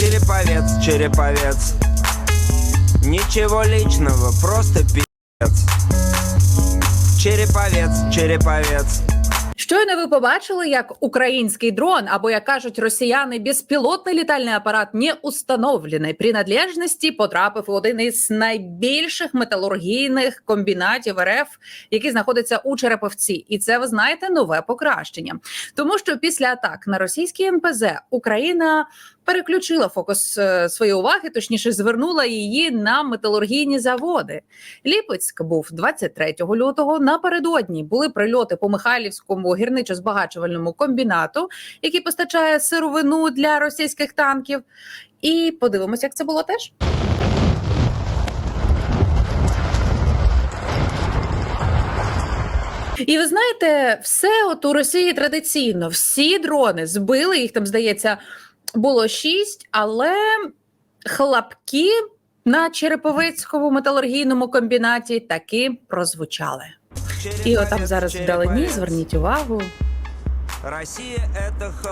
Череповец, череповец. Ничего личного, просто пи***ц. Череповец, череповец. Щойно ви побачили, як український дрон, або як кажуть росіяни, безпілотний літальний апарат неустановленої принадлежності потрапив у один із найбільших металургійних комбінатів РФ, який знаходиться у Череповці, і це ви знаєте нове покращення, тому що після атак на російські НПЗ Україна переключила фокус е, своєї уваги, точніше звернула її на металургійні заводи. Ліпецьк був 23 лютого. Напередодні були прильоти по Михайлівському гірничо-збагачувальному комбінату, який постачає сировину для російських танків. І подивимося, як це було теж. І ви знаєте, все от у Росії традиційно всі дрони збили, їх там здається було шість, але хлопки на Череповецькому металургійному комбінаті таки прозвучали. І отам зараз вдалині, зверніть увагу. Росія.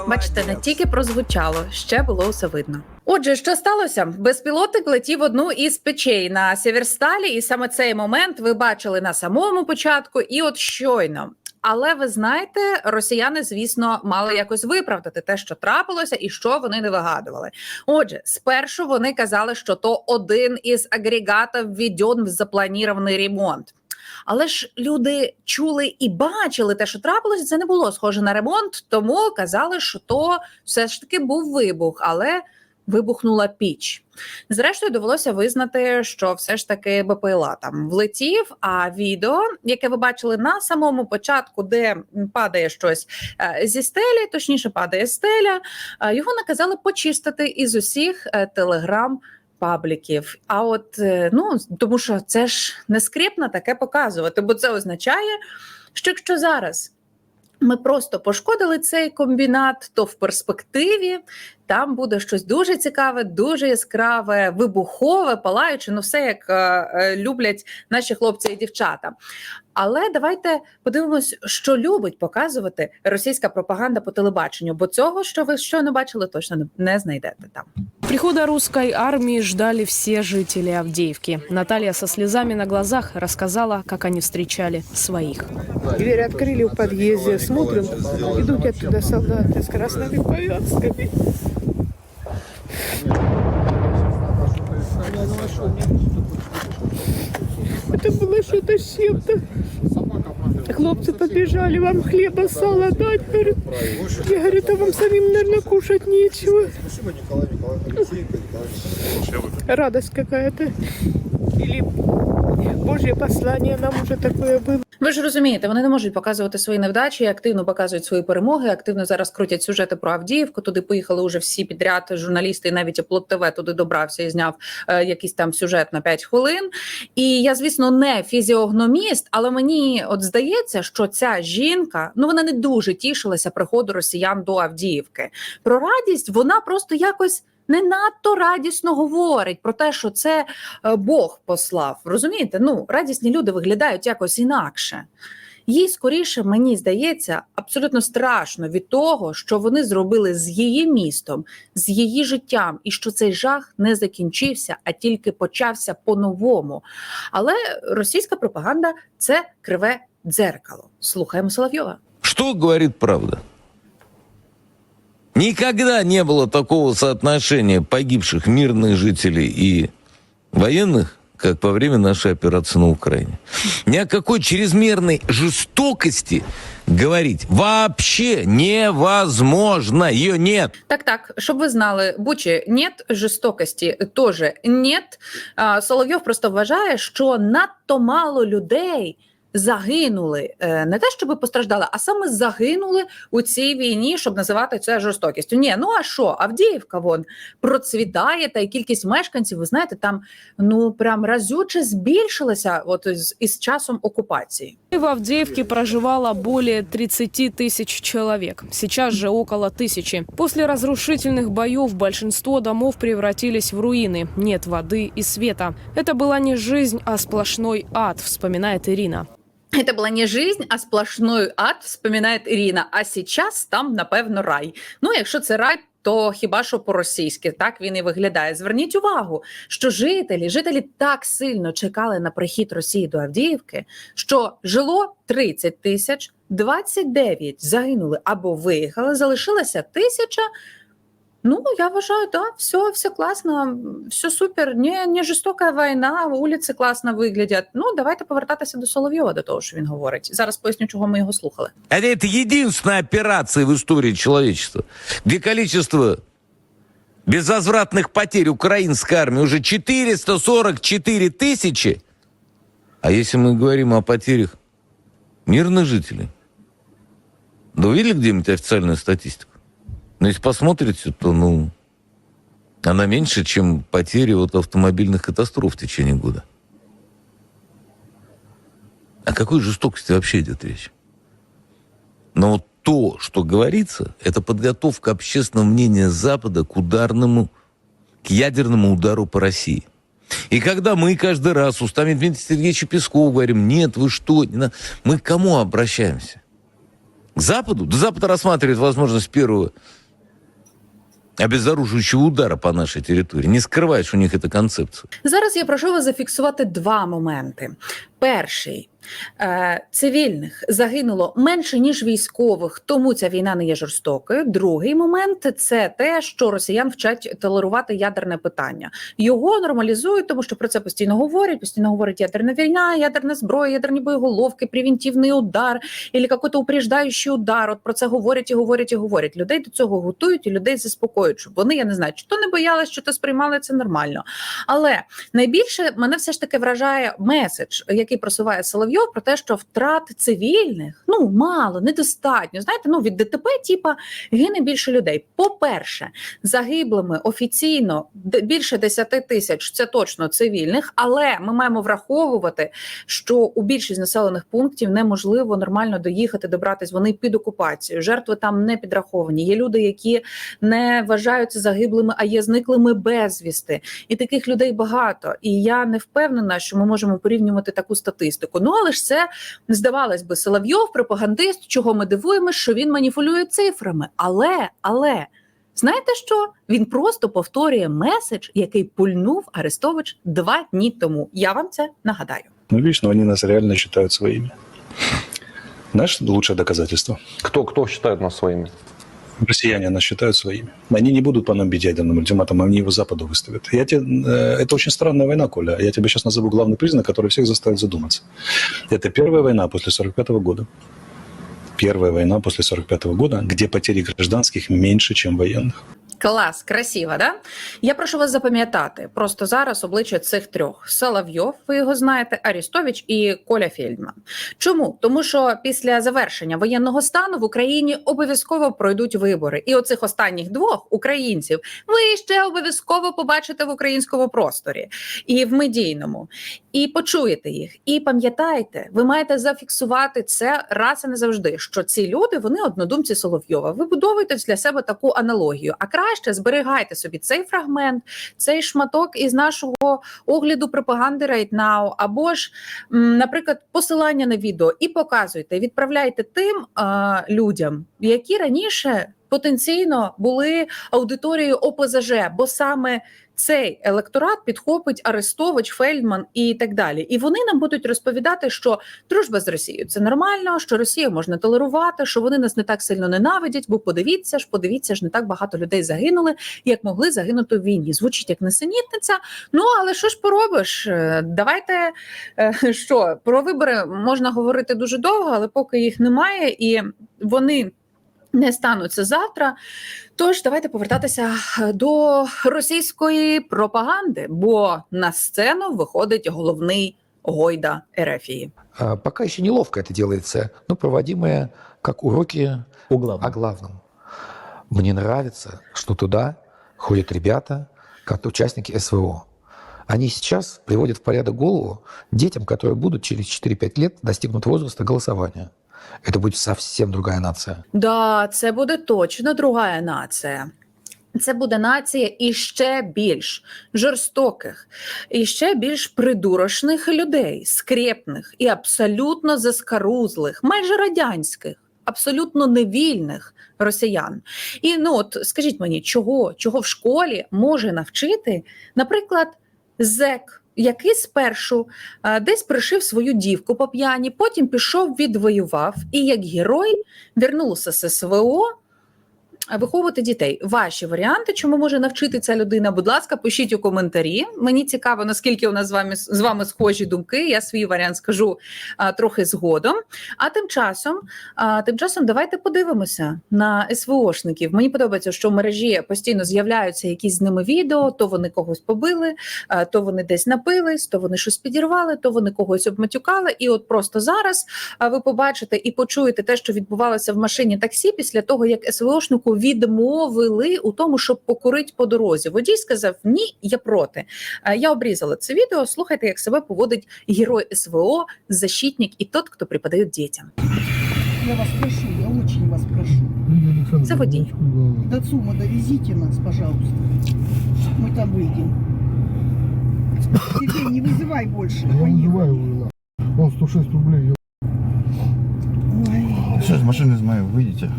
Бачите, не тільки прозвучало, ще було все видно. Отже, що сталося? Безпілотник летів одну із печей на Сєверсталі, і саме цей момент ви бачили на самому початку, і от щойно. Але ви знаєте, росіяни, звісно, мали якось виправдати те, що трапилося, і що вони не вигадували. Отже, спершу вони казали, що то один із агрегатів введен в запланований ремонт. Але ж люди чули і бачили те, що трапилося, це не було схоже на ремонт, тому казали, що то все ж таки був вибух, але вибухнула піч. Зрештою, довелося визнати, що все ж таки БПЛА там влетів. А відео, яке ви бачили на самому початку, де падає щось е, зі стелі, точніше падає стеля, е, його наказали почистити із усіх е, телеграм. Пабліків, а от ну тому, що це ж не скрипно таке показувати, бо це означає, що якщо зараз ми просто пошкодили цей комбінат, то в перспективі там буде щось дуже цікаве, дуже яскраве, вибухове, палаюче, ну все як е, е, люблять наші хлопці і дівчата. Але давайте подивимось, що любить показувати російська пропаганда по телебаченню, бо цього, що ви щойно бачили, точно не, не знайдете там. Прихода русской армии ждали все жители Авдеевки. Наталья со слезами на глазах рассказала, как они встречали своих. Дверь открыли в подъезде, смотрим, идут оттуда солдаты с красными повязками. Это было что-то с чем-то. Хлопцы побежали, вам хлеба, сала дать, говорят. Я говорю, а вам самим, наверное, кушать нечего. Радость какая-то. Или Божье послание нам уже такое было. Ви ж розумієте, вони не можуть показувати свої невдачі, активно показують свої перемоги, активно зараз крутять сюжети про Авдіївку. Туди поїхали уже всі підряд журналісти, і навіть Оплот ТВ туди добрався і зняв е, якийсь там сюжет на 5 хвилин. І я, звісно, не фізіогноміст, але мені от здається, що ця жінка ну вона не дуже тішилася приходу росіян до Авдіївки. Про радість вона просто якось. Не надто радісно говорить про те, що це е, Бог послав. Розумієте? Ну, радісні люди виглядають якось інакше. Їй скоріше, мені здається, абсолютно страшно від того, що вони зробили з її містом, з її життям, і що цей жах не закінчився, а тільки почався по-новому. Але російська пропаганда це криве дзеркало. Слухаємо Соловйова. Что говорит правда? Никогда не было такого соотношения погибших мирных жителей и военных, как во время нашей операции на Украине. Ни о какой чрезмерной жестокости говорить вообще невозможно. Ее нет. Так, так, щоб ви знали, Бучі нет, жорстокості теж нет. А, Соловйов просто вважає, що надто мало людей загинули. Е, Не те, щоб постраждали, а саме загинули у цій війні, щоб називати це жорстокістю. Ні, ну а що? Авдіївка вон процвітає, та й кількість мешканців, ви знаєте, там ну прям разюче збільшилася от із, із часом окупації. В Авдеевке проживало более 30 тысяч человек. Сейчас же около тысячи. После разрушительных боев большинство домов превратились в руины. Нет воды и света. Это была не жизнь, а сплошной ад, вспоминает Ирина. Это была не жизнь, а сплошной ад, вспоминає Ірина. А сейчас там, напевно, рай. Ну, якщо це рай, то хіба що по-російськи так він і виглядає. Зверніть увагу, що жителі, жителі так сильно чекали на прихід Росії до Авдіївки, що жило 30 тисяч, 29 загинули або виїхали, залишилася тисяча. Ну, я вважаю, да, все, все класно, все супер, не, не жорстока війна, вулиці класно виглядять. Ну, давайте повертатися до Соловйова, до того, що він говорить. Зараз поясню, чого ми його слухали. А Это единственная операция в истории человечества, где количество безвозвратных потерь украинской армии уже 444 тысячи. А если мы говорим о потерях мирных жителей, да вы видели где-нибудь официальную статистику? Но если посмотрите, то, ну, она меньше, чем потери от автомобильных катастроф в течение года. О какой жестокости вообще идет речь? Но вот то, что говорится, это подготовка общественного мнения Запада к ударному, к ядерному удару по России. И когда мы каждый раз устами Дмитрия Сергеевича Пескова говорим, нет, вы что, не надо», мы к кому обращаемся? К Западу? Да Запад рассматривает возможность первого обезоруживающего удара по нашій території. Не скриваєш у них эта концепция. Зараз я прошу вас зафіксувати два моменти. Перший цивільних загинуло менше ніж військових, тому ця війна не є жорстокою. Другий момент це те, що росіян вчать толерувати ядерне питання. Його нормалізують, тому що про це постійно говорять. Постійно говорять ядерна війна, ядерна зброя, ядерні боєголовки, превентивний удар, або якийсь упреждаючий удар. От про це говорять і говорять і говорять. Людей до цього готують і людей заспокоюють, щоб вони я не знаю, чи то не боялись, чи то сприймали це нормально. Але найбільше мене все ж таки вражає меседж, який просуває Соловйов, про те, що втрат цивільних ну мало, недостатньо. Знаєте, ну від ДТП, типа гине більше людей. По-перше, загиблими офіційно більше 10 тисяч це точно цивільних, але ми маємо враховувати, що у більшість населених пунктів неможливо нормально доїхати, добратись. Вони під окупацією. Жертви там не підраховані. Є люди, які не вважаються загиблими, а є зниклими безвісти. І таких людей багато. І я не впевнена, що ми можемо порівнювати таку статистику. Ну але ж це здавалось би, Соловйов, пропагандист, чого ми дивуємося, що він маніпулює цифрами. Але, але. Знаєте що? Він просто повторює меседж, який пульнув Арестович два дні тому. Я вам це нагадаю. Ну, видишь, но они нас реально считают своими. Знаешь, лучшее доказательство? Кто, кто считает нас своими? Россияне нас считают своими. Они не будут по нам бить ядерным ультиматумом, они его Западу выставят. Я тебе, э, это очень странная война, Коля. Я тебе сейчас назову главный признак, который всех заставит задуматься. Это первая война после 45 года. Первая война после 45 года, где потери гражданских меньше, чем военных. Клас, красиво, да? Я прошу вас запам'ятати просто зараз обличчя цих трьох: Соловйов, ви його знаєте, Арістович і Коля Фельдман. Чому? Тому що після завершення воєнного стану в Україні обов'язково пройдуть вибори, і оцих останніх двох українців ви ще обов'язково побачите в українському просторі і в медійному, і почуєте їх. І пам'ятайте, ви маєте зафіксувати це раз і не завжди. Що ці люди вони однодумці Соловйова. Вибудовуйте для себе таку аналогію. А краще зберігайте собі цей фрагмент, цей шматок із нашого огляду пропаганди Right Now, або ж, наприклад, посилання на відео і показуйте, відправляйте тим а, людям, які раніше потенційно були аудиторією ОПЗЖ, бо саме цей електорат підхопить Арестович, Фельдман і так далі. І вони нам будуть розповідати, що дружба з Росією це нормально, що Росію можна толерувати, що вони нас не так сильно ненавидять, бо подивіться ж, подивіться ж, не так багато людей загинули, як могли загинути в війні. Звучить як несенітниця. Ну але що ж поробиш? Е, Давайте е, що про вибори можна говорити дуже довго, але поки їх немає, і вони. Не стануться завтра, тож давайте повертатися до російської пропаганди, бо на сцену виходить головний гойда Ерефії. А, Пока еще неловко это делается, но проводимые как уроки О о главном. главном. Мне нравится, что туда ходят ребята, как участники СВО. Они сейчас приводят в порядок голову детям, которые будут через 4-5 лет достигнут возраста голосования. Это будет совсем другая нация. Да, це буде точно друга нація. Це буде нація іще більш жорстоких, і ще більш придурошних людей, скрепних і абсолютно заскарузлих, майже радянських, абсолютно невільних росіян. І ну от скажіть мені, чого, чого в школі може навчити, наприклад, зек. Який спершу а, десь пришив свою дівку по п'яні, потім пішов, відвоював. І як герой вернувся з СВО виховувати дітей. Ваші варіанти, чому може навчити ця людина? Будь ласка, пишіть у коментарі. Мені цікаво, наскільки у нас з вами з вами схожі думки. Я свій варіант скажу а, трохи згодом. А тим часом, а, тим часом, давайте подивимося на СВОшників. Мені подобається, що в мережі постійно з'являються якісь з ними відео. То вони когось побили, а, то вони десь напились, то вони щось підірвали, то вони когось обматюкали. І от просто зараз а, ви побачите і почуєте те, що відбувалося в машині таксі після того, як СВОшнику відмовили у тому, щоб покурити по дорозі. Водій сказав: Ні, я проти. Е, Я обрізала це відео. Слухайте, як себе поводить герой СВО, защитник і тот, хто преподає дітям. Я вас прошу, я очень вас прошу. Це водій. До ЦУМа довезите нас, пожалуйста. Мы там выйдем. Сергей, не вызывай больше. Поехали. Он 106 рублей. Ой. Все, из машины из моей выйдите.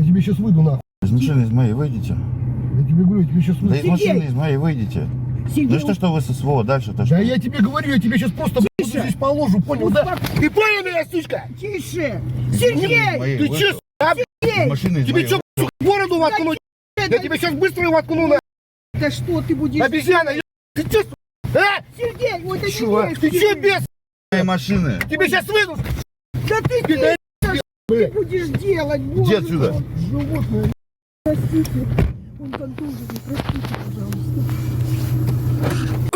Я тебе сейчас выйду нахуй. Из машины из моей выйдите. Я тебе говорю, я тебе сейчас Да выйду. из машины из моей выйдите. Сергей, Ну что, что вы со СВО, дальше-то что? Да я тебе говорю, я тебе сейчас просто блядь, здесь положу, понял, да? Ты понял меня, сучка? тише! Сергей! Ты че, Из машины из тебе моей что, сука, бороду воткнуть? Я тебе сейчас быстро его воткну на Да что ты будешь... обезьяна. я- Ты че, сука? А? Сергей, вот это Чувак, ты че, без? моей машины. Тебе сейчас выйду. Да ты, Ты ты блядь. будешь делать? Иди Боже отсюда. мой. Животное. Простите. Он контуженный, простите, пожалуйста.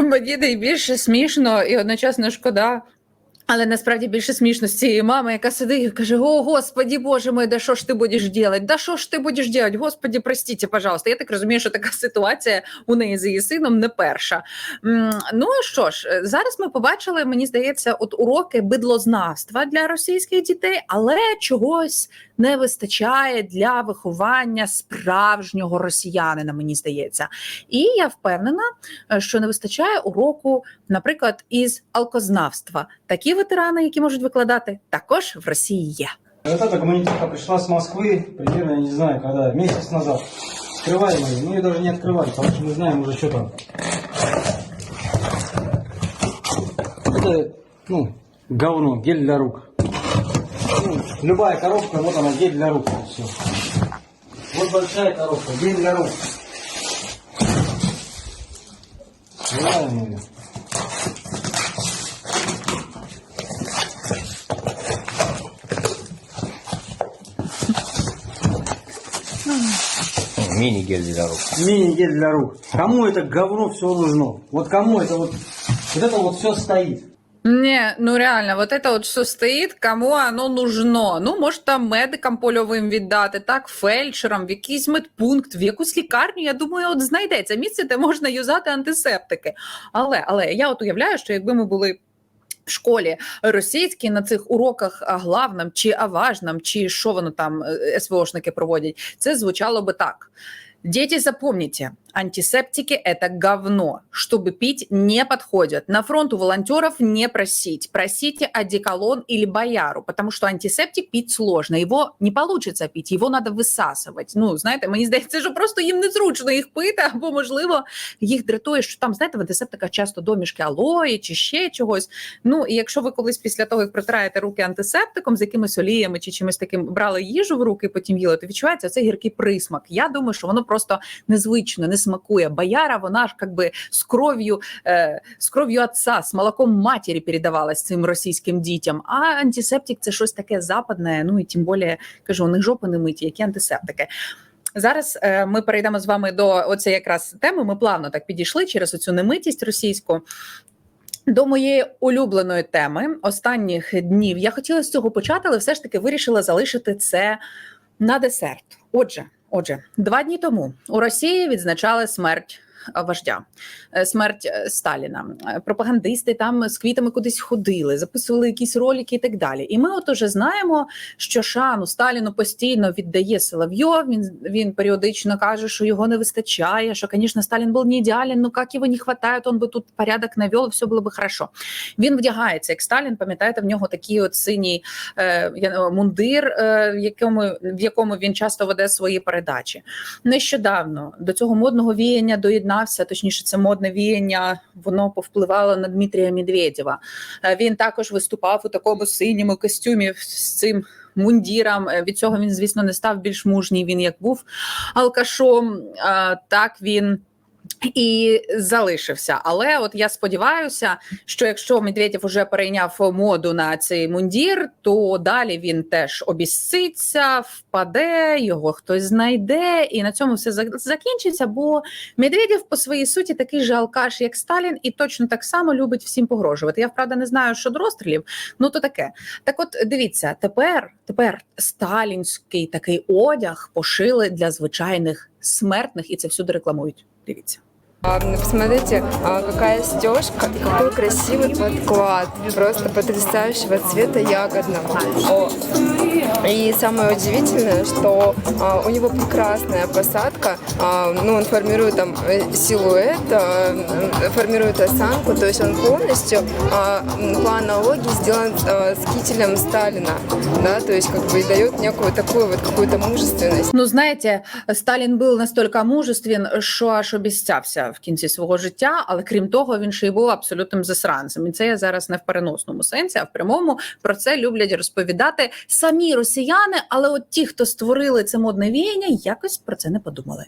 Мені найбільше смішно і одночасно шкода. Але насправді більше смішно з цієї мами, яка сидить і каже: О, Господі, Боже мой, да що ж ти будеш делать? Да що ж ти будеш делать? Господі, простіть, пожалуйста. Я так розумію, що така ситуація у неї з її сином не перша. Ну що ж, зараз ми побачили, мені здається, от уроки бидлознавства для російських дітей, але чогось не вистачає для виховання справжнього росіянина, мені здається. І я впевнена, що не вистачає уроку, наприклад, із алкознавства. Такі ветерани, які можуть викладати, також в Росії є. Вот эта гуманитарка пришла с Москвы, примерно, я не знаю, когда, месяц назад. Открываем ее, ну ее даже не открывали, потому что мы знаем уже, что там. Это, ну, говно, гель для рук. Ну, любая коробка, вот она, гель для рук, все. Вот большая коробка, гель для рук. Открываем ее. Мини-гель для рук. Мини-гель для рук. Кому это говно все нужно? Вот кому это вот, вот это вот все стоит? Не, ну реально, вот это от що стоїть, кому воно нужно. Ну, може, там медикам польовим віддати, так, фельдшерам, в якийсь медпункт, в якусь лікарню. Я думаю, от знайдеться місце, де можна юзати антисептики. Але, але я от уявляю, що якби ми були. в школі російській на цих уроках главном чи аважном, чи що воно там е, СВОшники проводять, це звучало би так. Діти, запомните, антисептики – это говно. Чтобы пить, не подходят. На фронт у волонтеров не просить. Просите одеколон или бояру, потому что антисептик пить сложно. Его не получится пить, его надо висасувати. Ну, знаєте, мені здається, що просто їм незручно їх пити, або, можливо, їх дратує, що там, знаєте, в антисептиках часто домішки алої чи ще чогось. Ну, і якщо ви колись після того, як протираєте руки антисептиком з якимись оліями чи чимось таким брали їжу в руки, потім їли, то відчувається цей гіркий присмак. Я думаю, що воно просто незвично, не смакує. Бояра, вона ж как би з кров'ю, е, з кров'ю отца, з молоком матері передавалась цим російським дітям. А антисептик це щось таке западне. Ну і тим більше, кажу, у них жопи не миті, які антисептики. Зараз е, ми перейдемо з вами до оцієї якраз теми. Ми плавно так підійшли через оцю немитість російську. До моєї улюбленої теми останніх днів я хотіла з цього почати, але все ж таки вирішила залишити це на десерт. Отже, отже, два дні тому у Росії відзначали смерть вождя, е, смерть е, Сталіна. Е, Пропагандисти там з квітами кудись ходили, записували якісь ролики і так далі. І ми от уже знаємо, що шану Сталіну постійно віддає Соловйов. Він він періодично каже, що його не вистачає. Що, звісно, Сталін був не ідеален, ну як його не вистачає, он би тут порядок навел, все було би хорошо. Він вдягається як Сталін. Пам'ятаєте, в нього такий от синій е, мундир, е, в якому в якому він часто веде свої передачі. Нещодавно до цього модного віяння доєднався, точніше, це модне віяння, воно повпливало на Дмитрія Медведєва. Е, Він також виступав у такому синьому костюмі з цим. Мундіром Е, від цього він, звісно, не став більш мужній. Він як був алкашом, е, так він і залишився. Але от я сподіваюся, що якщо Медведєв уже перейняв моду на цей мундір, то далі він теж обісситься, впаде, його хтось знайде, і на цьому все закінчиться. Бо Медведєв по своїй суті такий же алкаш, як Сталін, і точно так само любить всім погрожувати. Я вправда не знаю щодо розстрілів, ну то таке. Так, от дивіться, тепер, тепер сталінський такий одяг пошили для звичайних смертних, і це всюди рекламують. Дивіться. Посмотрите, а, какая стежка и какой красивый подклад. Просто потрясающего цвета ягодного. О. И самое удивительное, что а, у него прекрасная посадка. А, ну, он формирует там э, силуэт, а, м, формирует осанку. То есть он полностью а, м, по аналогии сделан а, с кителем Сталина. Да, то есть как бы и дает некую такую вот какую-то мужественность. Ну, знаєте, Сталін був настільки мужествен, що аж обіцявся в кінці свого життя, але крім того, він ще й був абсолютним засранцем. І це я зараз не в переносному сенсі, а в прямому про це люблять розповідати самі росіяни. Але от ті, хто створили це модне віяння, якось про це не подумали.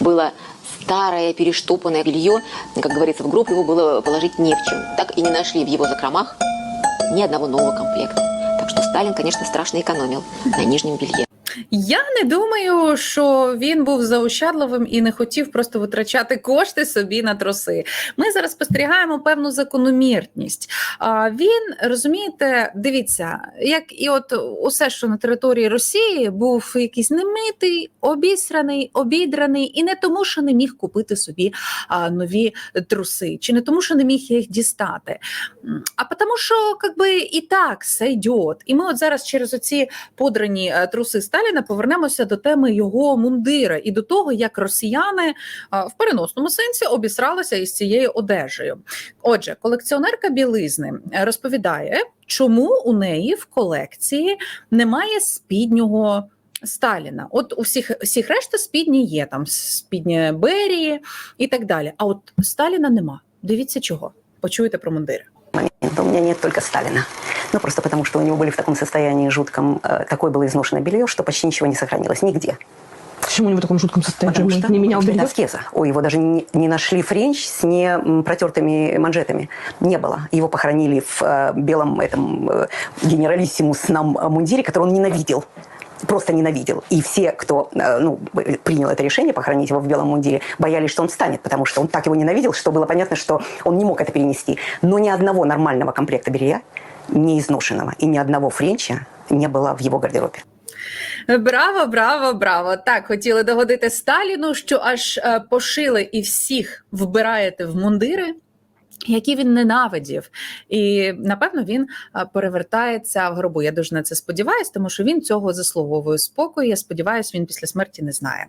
Было старое перештопанное белье, как говорится, в гроб его было положить не в чем. Так и не нашли в его закромах ни одного нового комплекта. Так что Сталин, конечно, страшно экономил на нижнем белье. Я не думаю, що він був заощадливим і не хотів просто витрачати кошти собі на троси. Ми зараз спостерігаємо певну закономірність. А він розумієте, дивіться, як і от усе, що на території Росії був якийсь немитий, обісраний, обідраний, і не тому, що не міг купити собі нові труси, чи не тому, що не міг їх дістати, а тому, що якби і так сойдет. І ми от зараз через оці подрані е, труси Сталіна повернемося до теми його мундира і до того, як росіяни в переносному сенсі обісралися із цією одежею. Отже, колекціонерка білизни е, розповідає, чому у неї в колекції немає спіднього. Сталіна, от у всіх всіх решта спідні є там спідні Берії і так далі. А от Сталіна нема. Дивіться чого. Почуєте про мундири. У меня нет только Сталина. Ну, просто потому, что у него были в таком состоянии жутком, э, такое было изношенное белье, что почти ничего не сохранилось нигде. Почему не в таком жутком состоянии? Потому что, потому что это аскеза. Ой, его даже не, не нашли френч с не протертыми манжетами. Не было. Его похоронили в э, белом этом э, генералиссимусном мундире, который он ненавидел. Просто ненавидел. И все, кто э, ну, принял это решение похоронить его в белом мундире, боялись, что он встанет, потому что он так его ненавидел, что было понятно, что он не мог это перенести. Но ни одного нормального комплекта белья, не изношенного, и ни одного френча не было в его гардеробе. Браво, браво, браво! Так хотіли догодити Сталіну, що аж е, пошили і всіх вбираєте в мундири. Які він ненавидів, і напевно він е, перевертається в гробу. Я дуже на це сподіваюся, тому що він цього заслуговує спокою. Я сподіваюся, він після смерті не знає.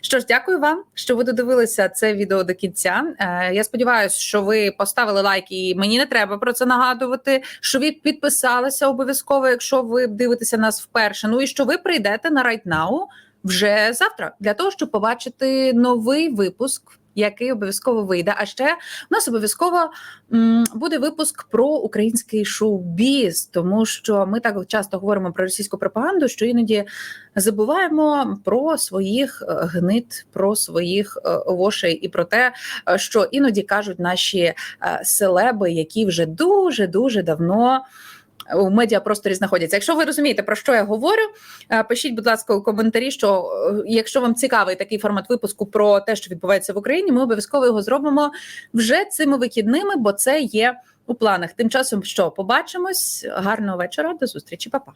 Що ж, дякую вам, що ви додивилися це відео до кінця. Е, Я сподіваюся, що ви поставили лайк, і мені не треба про це нагадувати. Що ви підписалися обов'язково, якщо ви дивитеся нас вперше. Ну і що ви прийдете на Right Now вже завтра для того, щоб побачити новий випуск. Який обов'язково вийде. А ще у нас обов'язково буде випуск про український шоу-біз, тому що ми так часто говоримо про російську пропаганду, що іноді забуваємо про своїх е, гнид, про своїх е, вошей і про те, е, що іноді кажуть наші селеби, які вже дуже дуже давно. У медіапросторі знаходяться. Якщо ви розумієте, про що я говорю, е, пишіть, будь ласка, у коментарі, що е, якщо вам цікавий такий формат випуску про те, що відбувається в Україні, ми обов'язково його зробимо вже цими вихідними, бо це є у планах. Тим часом, що побачимось. Гарного вечора, до зустрічі, Па-па.